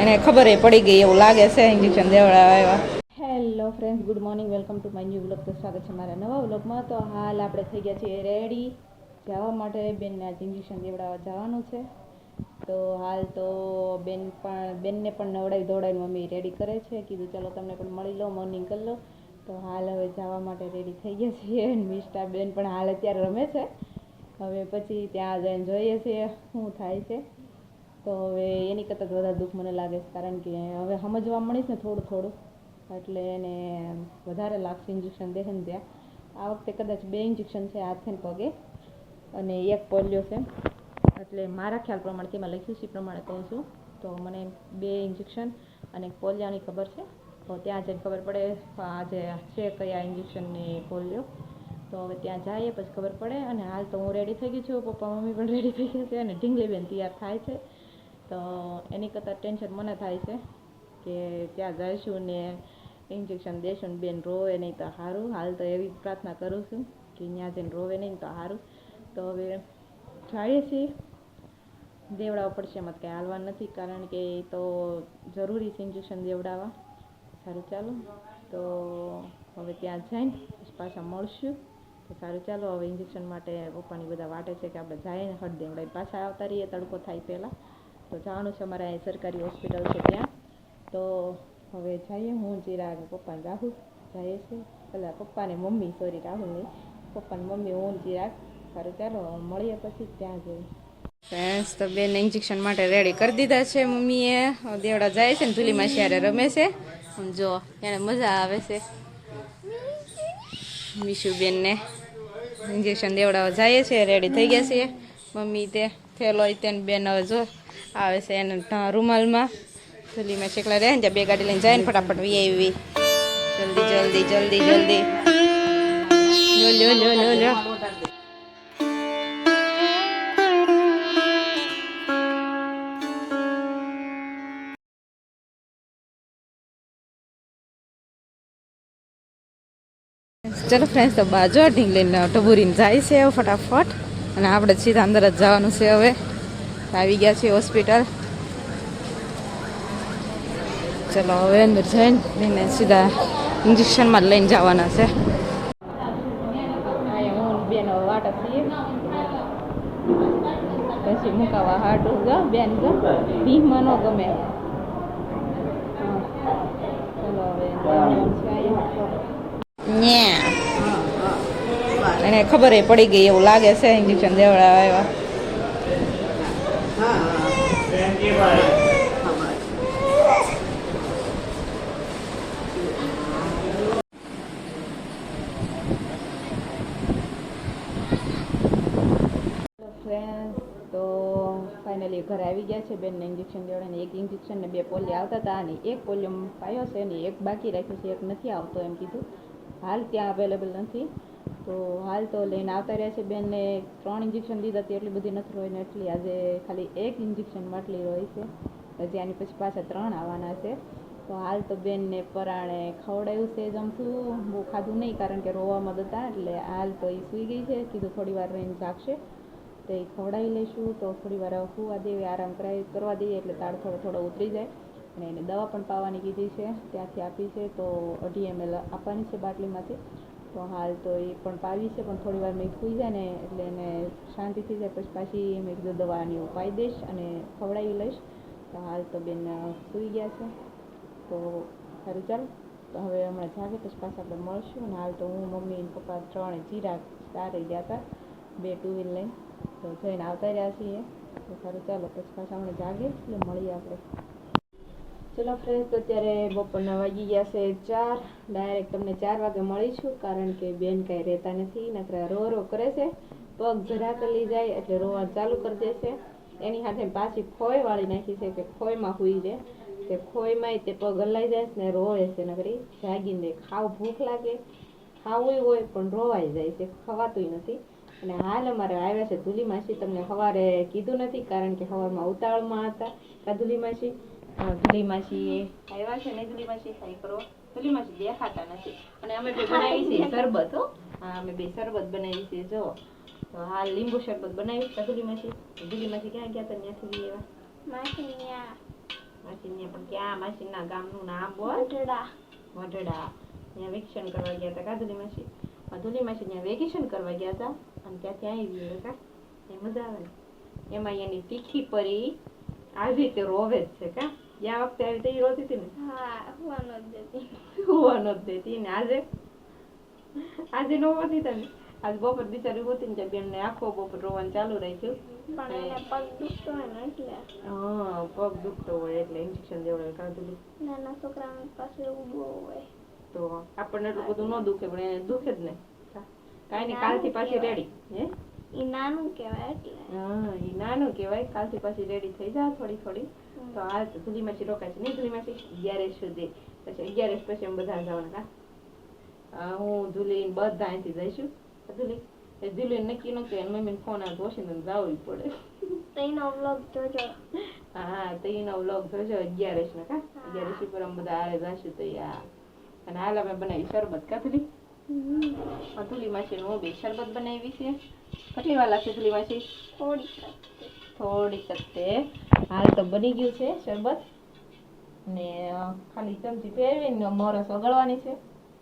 એને ખબર એ પડી ગઈ એવું લાગે છે ઇન્જેક્શન દેવડાવવા આવ્યા. Hello friends good morning welcome to my new vlog તો સ્વાગત છે મારા નવા વ્લોગમાં તો હાલ આપણે થઈ ગયા છીએ રેડી જવા માટે બેનને આજે ઇન્જેક્શન દેવડાવવા જવાનું છે. તો હાલ તો બેન પણ બેનને પણ નવડાવી દોડાવી મમ્મી રેડી કરે છે. કીધું ચાલો તમને પણ મળી લો મોર્નિંગ કરી લો તો હાલ હવે જવા માટે રેડી થઈ ગયા છીએ. મિસ્ટા બેન પણ હાલ અત્યારે રમે છે. હવે પછી ત્યાં જઈને જોઈએ છીએ શું થાય છે. તો હવે એની કરતાં જ વધારે દુઃખ મને લાગે છે, કારણ કે હવે સમજવા મળીશ ને થોડું થોડું. એટલે એને વધારે લાગશે ઇન્જેક્શન દેશે ને ત્યાં. આ વખતે કદાચ બે ઇન્જેક્શન છે, હાથે ને પગે. અને એક પોલિયો છે. એટલે મારા ખ્યાલ પ્રમાણે, તેમાં લખ્યું છે એ પ્રમાણે કહું છું. તો મને બે ઇન્જેક્શન અને પોલિયાની ખબર છે. તો ત્યાં જઈને ખબર પડે આજે છે કયા ઇન્જેક્શનની પોલિયો. તો હવે ત્યાં જઈએ, પછી ખબર પડે. અને હાલ તો હું રેડી થઈ ગઈ છું, પપ્પા, મમ્મી પણ રેડી થઈ ગયા છે અને ઢીંગલીબેન તૈયાર થાય છે. તો એની કરતાં ટેન્શન મને થાય છે કે ત્યાં જઈશું ને ઇન્જેક્શન દેશું ને બેન રોવે નહીં તો સારું હાલ તો એવી પ્રાર્થના કરું છું કે ત્યાં જઈને રોવે નહીં તો સારું તો હવે જઈએ છીએ. દેવડાવવા પડશે એમાં કંઈ હાલવા નથી કારણ કે એ તો જરૂરી છે ઇન્જેક્શન દેવડાવવા. સારું ચાલો. તો હવે ત્યાં જઈને પાછા મળશું. તો સારું ચાલો. હવે ઇન્જેક્શન માટે પપ્પાની બધા વાટે છે કે આપણે જઈએ ને હટ દેવડાવી પાછા આવતા રહીએ તડકો થાય પહેલાં. તો જવાનું છે અમારે અહીં સરકારી હોસ્પિટલ છે ત્યાં. તો હવે જઈએ હું, ચિરાગ પપ્પાને રાહુલ. જઈએ છીએ પેલા પપ્પાને મમ્મી સોરી રાહુલની. પપ્પાને મમ્મી, હું ચિરાગ. સારું, ચાલો મળીએ પછી, ત્યાં જઈએ. ફ્રેન્ડ્સ, તો બેન ઇન્જેક્શન માટે રેડી કરી દીધા છે મમ્મીએ. દેવડા જાય છે ને ધૂલીમાં શિયારે રમે છે. જો, એને મજા આવે છે. મીશુબેનને. ઇન્જેક્શન દેવડાવા જઈએ છીએ રેડી થઈ ગયા છીએ. મમ્મી તે થેલો તેને બેન હવે જો આવે છે એને રૂમાલમાં. ચૂલીમાં શેકલા રહે ને બે ગાડી લઈને જાય ને, ફટાફટ વી આવી જલ્દી જલ્દી જલ્દી જલ્દી. ચલો ફ્રેન્ડ્સ તો બાજુ ઢીંગલીને ટબુરીને જાય છે ફટાફટ. અને આપણે સીધા અંદર જ જવાનું છે હવે. આવી ગયા છીએ હોસ્પિટલ. ચલો હવે અંદર જઈને સીધા ઇન્જેક્શનમાં લઈને જવાના છે. પછી મુકાવા હાટું જો બેન જો. ભીમમાં ન ગમે. ચલો હવે એને ખબર એ પડી ગઈ એવું લાગે છે ઇન્જેક્શન દેવડાવવા આવ્યા ફ્રેન્ડ્સ તો ફાઇનલી ઘરે આવી ગયા છે બેનને ઇન્જેક્શન દેવડાને એક ઇન્જેક્શન ને બે પોલિયો આવતા હતા અને એક પોલિયો પાયો છે ને એક બાકી રાખ્યો છે એક નથી આવતો એમ કીધું. હાલ ત્યાં અવેલેબલ નથી. તો હાલ તો લઈને આવતા રહ્યા છે બેનને ત્રણ ઇન્જેક્શન દીધા હતી એટલી બધી નથી ને એટલી આજે ખાલી એક ઇન્જેક્શન માટલી રોઈ છે. હજી આની પછી પાછા ત્રણ આવવાના છે. તો હાલ તો બેનને પરાણે ખવડાવ્યું છે જમતું બહુ ખાધું નહીં, કારણ કે રોવામાં હતા, એટલે હાલ તો એ સૂઈ ગઈ છે. કીધું થોડી વાર રહીને જાગશે. તો એ ખવડાવી લઈશું. તો થોડી વાર સુવા દેવી, આરામ કરાવી કરવા દઈએ, એટલે તાળ થોડો થોડો ઉતરી જાય. અને એને દવા પણ પાવાની કીધી છે, ત્યાંથી આપી છે. તો અઢી એમએલ આપવાની છે બાટલીમાંથી. તો હાલ તો એ પણ પાવી છે, પણ થોડી વાર મેં સૂઈ જાય ને એટલે એને શાંતિ થઈ જાય, પછી પાછી મેં કીધું દવાની ઉપાય દઈશ અને ખવડાવી લઈશ. તો હાલ તો બેન સૂઈ ગયા છે. તો સારું ચાલો, તો હવે હમણાં જાગે, પછી પાછા આપણે મળશું. અને હાલ તો હું, મમ્મી પપ્પા ત્રણે જીરા સારી ગયા હતા, બે ટુ વ્હીલ લઈને. તો જઈને આવતા રહ્યા છીએ. તો સારું ચાલો, પછી પાછા હમણાં જાગે એટલે મળીએ આપણે. ચલો ફ્રેન્ડ્સ અત્યારે બપોરના વાગી ગયા છે ચાર. ડાયરેક્ટ તમને ચાર વાગે મળીશું, કારણ કે બેન કાંઈ રહેતા નથી, નકરા રો રો કરે છે. પગ જરા કરી જાય એટલે રોવા ચાલુ કરી દેશે એની સાથે પાછી ખોય વાળી નાખી છે કે ખોયમાં હુઈ જાય તે ખોયમાંય તે પગ હલાઈ જાય ને રોવે છે નકરી. જાગીને ખાવ ભૂખ લાગે. ખાવું હોય પણ રોવાઈ જાય છે ખવાતું નથી. અને હાલ અમારે આવ્યા છે ધૂલી માસી. તમને સવારે કીધું નથી કારણ કે સવારમાં ઉતાવળમાં હતા કા ધૂલી માસી. ધૂલી માસી આવ્યા છે ને ધૂલી માસી ખાઈ કરો. ધૂલી માસી દેખાતા નથી. અને અમે બે બનાવી છે શરબત હો. હા અમે બે શરબત બનાવી છે જો. તો હાલ લીંબુ શરબત કદુલીમાંથી ક્યાં ગયા હતા? ત્યાંથી પણ ક્યાં? માસીના ગામનું નામ બોલ. ગઢડા વઢડા. ત્યાં વેકેશન કરવા ગયા હતા કાધુલી માસી મધુલી માસી ત્યાં વેકેશન કરવા ગયા હતા. અને ત્યાંથી આવી ગયું કા? એ મજા આવે. એમાં એની તીખી પરી આવી રીતે રોવે જ છે કા? ગયા વખતે આવી તો ઈ રોતી હતી ને? હા હોવા દેતી ને આજે? આજે નો હોતી તને? આજ બપોર બિચારી હોતી ને ત્યાં બેનને આખો બપોર રોવાનું ચાલુ રાખ્યું. પણ એને પગ દુખતો હોય ને એટલે. હા પગ દુખતો હોય એટલે ઇન્જેક્શન દેવડાવે કાધુલી નાના છોકરા પાસે એવું બહુ હોય. તો આપણને એટલું બધું ન દુખે પણ એને દુખે જ ને. કાંઈ નહીં કાલથી પાછી રેડી હે? ઈ નાનું કહેવાય એટલે. હા ઈ નાનું કહેવાય કાલથી પાછી રેડી થઈ જા થોડી થોડી. તો આ તો ધૂલી રોકાય છે નહીં ધૂલી માસી અગિયારસ સુધી. પછી અગિયારસ પછી અમે બધા જવાના કા હા, ધૂલી બધા અહીંથી જઈશું. ધૂલી? ધૂલી નક્કી નતું એને મમ્મીને ફોન આવતો વોશિંગ્ટન જવું પડે. તઈનો વ્લોગ જોજો. હા તઈનો વ્લોગ જોજો. અગિયારસ ને કા અગિયારસ ઉપર અમે બધા હારે જશું તો આ અને હાલ અમે બનાવી શરબત કા ધૂલી. ધૂલી માસી હું બે શરબત બનાવી છે. કેટલી વાર લાગશે ધૂલી માસી થોડીક થોડીક તે હાલ તો બની ગયું છે શરબત. ને ખાલી ચમચી પહેરવીને મોરસ ઓગળવાની છે.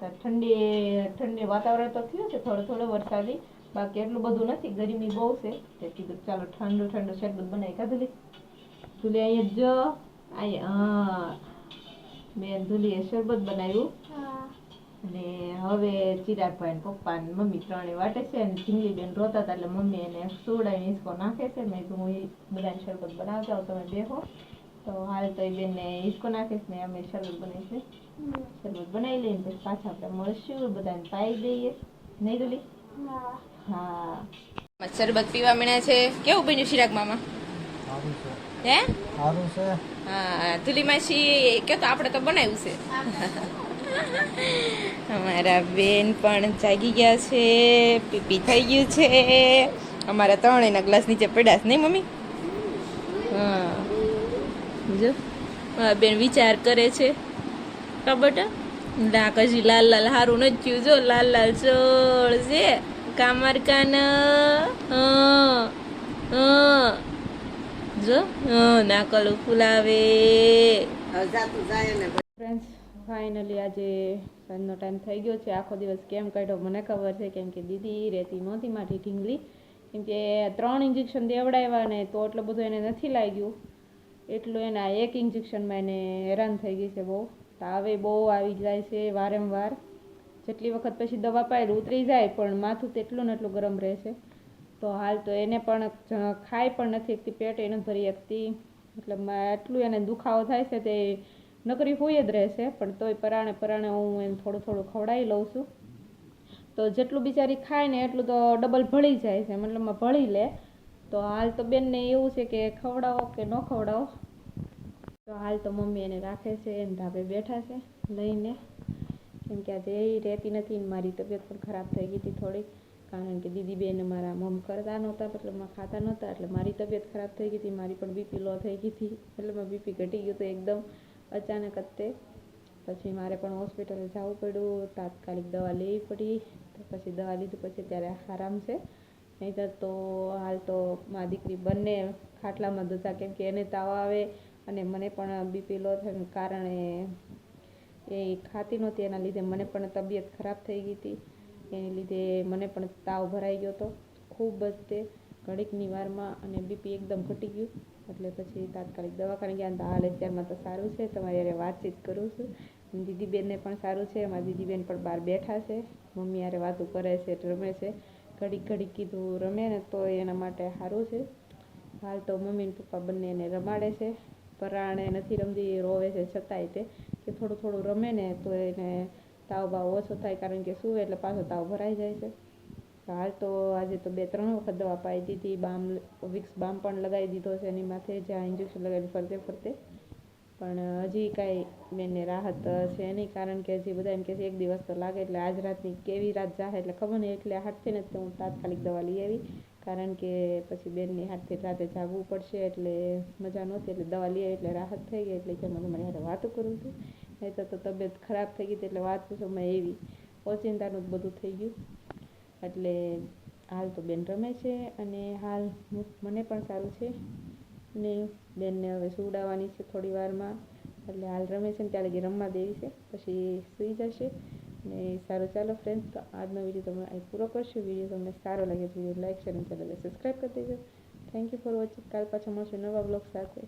ઠંડી ઠંડી વાતાવરણ તો થયું છે, થોડો થોડો વરસાદી. બાકી એટલું બધું નથી, ગરમી બહુ છે. તે કીધું, ચાલો ઠંડુ ઠંડુ શરબત બનાવી કાધુલી ધૂલી અહીંયા જો અહીંયા બેન ધુલીએ શરબત બનાવ્યું. અને હવે ચિરાગભાઈ ને પપ્પા ને મમ્મી ત્રણે વાટે છે અને જીંગલી બેન રોતા હતા એટલે મમ્મી એને સુવડાવીને હિસકો નાખે છે. મેં કીધું હું ઈ બધાને શરબત બનાવતા હોઉં તમે બેહો. તો હાલ તો એ બેનને હિસકો નાખીશ ને અમે શરબત બનાવીશું શરબત બનાવી લઈને પછી પાછા આપણે મળશું બધાને પાઈ દઈએ. નહીં ગલી હા. હા શરબત પીવા મળ્યા છે. કેવું બન્યું ચિરાગ મામા? હે? સારું છે. હા તુલી માસી કે તો આપણે તો બનાવ્યું છે. અમારા બેન પણ જાગી ગયા છે પીપી થઈ ગયું છે. અમારા ત્રણેયના ગ્લાસ નીચે પડ્યા છે. નહીં મમ્મી? હા. જો મારા બેન વિચાર કરે છે. કબટ નાક હજી લાલ લાલ હારું નથી થયું. જો લાલ લાલ ચોળ છે. કામર કાન હા હા. જો નાકલ નાકલું ફૂલાવે. ફ્રેન્ડ્સ ફાઇનલી આજે સાંજનો ટાઈમ થઈ ગયો છે. આખો દિવસ કેમ કાઢ્યો મને ખબર છે, કેમ કે દીદી રહેતી નહોતી મારી ઢીંગલી. કેમ કે ત્રણ ઇન્જેક્શન દેવડાવ્યા ને તો એટલું બધું એને નથી લાગ્યું. એટલું એના એક ઇન્જેક્શનમાં એને હેરાન થઈ ગઈ છે બહુ. તાવે બહુ આવી જાય છે વારંવાર. જેટલી વખત પછી દવા પાયેલ ઉતરી જાય, પણ માથું તેટલું ને એટલું ગરમ રહે છે. તો હાલ તો એને પણ ખાઈ પણ નથી એકતી પેટ એને ભરી શકતી મતલબ એટલું એને દુખાવો થાય છે તે નકરી હોય જ રહેશે, પણ તોય પરાણે પરાણે હું એને થોડું થોડું ખવડાવી લઉં છું. તો જેટલું બિચારી ખાય ને એટલું તો ડબલ ભળી જાય છે મતલબમાં ભળી લે. તો હાલ તો બેનને એવું છે કે ખવડાવો કે ન ખવડાવો? તો હાલ તો મમ્મી એને રાખે છે, એને ધાબે બેઠા છે લઈને. કેમ કે આજે એ રહેતી નથી મારી તબિયત પણ ખરાબ થઈ ગઈ હતી થોડીક. કારણ કે દીદી બેન મારા મમ કરતા નહોતા મતલબમાં ખાતા નહોતા, એટલે મારી તબિયત ખરાબ થઈ ગઈ હતી, મારી પણ બીપી લો થઈ ગઈ હતી. એટલે બીપી ઘટી ગયું હતું એકદમ. અચાનક જ તે. પછી મારે પણ હોસ્પિટલે જવું પડ્યું, તાત્કાલિક દવા લેવી પડી. તો પછી દવા લીધી, પછી ત્યારે આરામ છે. નહીંતર તો હાલ તો મારી દીકરી બંને ખાટલામાં ધોતા કેમ કે એને તાવ આવે અને મને પણ બીપી લો થયું કારણે એ ખાતી નહોતી. એના લીધે મને પણ તબિયત ખરાબ થઈ ગઈ હતી. એની લીધે મને પણ તાવ ભરાઈ ગયો હતો. ખૂબ જ તે ઘડીકની વારમાં અને બીપી એકદમ ઘટી ગયું. એટલે પછી તાત્કાલિક દવાખાને ગયા તો હાલ અત્યારમાં તો સારું છે. તમારી હારે વાતચીત કરું છું. દીદીબેનને પણ સારું છે. એમાં દીદીબેન પણ બહાર બેઠા છે. મમ્મી હારે વાતો કરે છે રમે છે. ઘડીક ઘડીક કીધું રમે ને તો એના માટે સારું છે. હાલ તો મમ્મી ને પપ્પા બંને એને રમાડે છે. પરાણે નથી રમતી રોવે છે છતાંય તે. કે થોડું થોડું રમે ને તો એને તાવ બાવ ઓછો થાય. કારણ કે શું એટલે પાછો તાવ ભરાઈ જાય છે. હાલ તો આજે તો બે, ત્રણ વખત દવા પાઈ દીધી બામ, વિક્સ બામ પણ લગાવી દીધો છે, એની માથે જ્યાં ઇન્જેક્શન લગાવી ફરતે ફરતે. પણ હજી કાંઈ બેનને રાહત છે નહીં, કારણ કે હજી બધા એમ કહે છે એક દિવસ તો લાગે, એટલે આજ રાતની કેવી રાત જાહે, એટલે ખબર નહીં, એટલે હાથથી ને હું તાત્કાલિક દવા લઈ આવી, કારણ કે પછી બેનની હાથથી રાતે જાગવું પડશે, એટલે મજા નહોતી, એટલે દવા લઈ આવી, એટલે રાહત થઈ ગઈ, એટલે કે મને મારી હારે વાતો કરું છું. નહીં તો તબિયત ખરાબ થઈ ગઈ એટલે વાત પૂછો, મેં એવી ઓચિંતાનું જ બધું થઈ ગયું. એટલે હાલ તો બેન રમે છે અને હાલ મને પણ સારું છે. ને બેનને હવે સુવડાવવાની છે થોડી વારમાં. એટલે હાલ રમે છે ને ત્યારે જે રમવા દેવી છે, પછી સૂઈ જશે. ને સારું ચાલો ફ્રેન્ડ્સ તો આજનો વીડિયો તમે અહીં પૂરો કરશું. વીડિયો તમને સારો લાગે તો વીડિયો લાઇક શેર અને ચેનલને સબસ્ક્રાઈબ કરી દેજો. થેન્ક યુ ફોર વોચિંગ કાલ પાછા મળશું નવા બ્લોગ સાથે.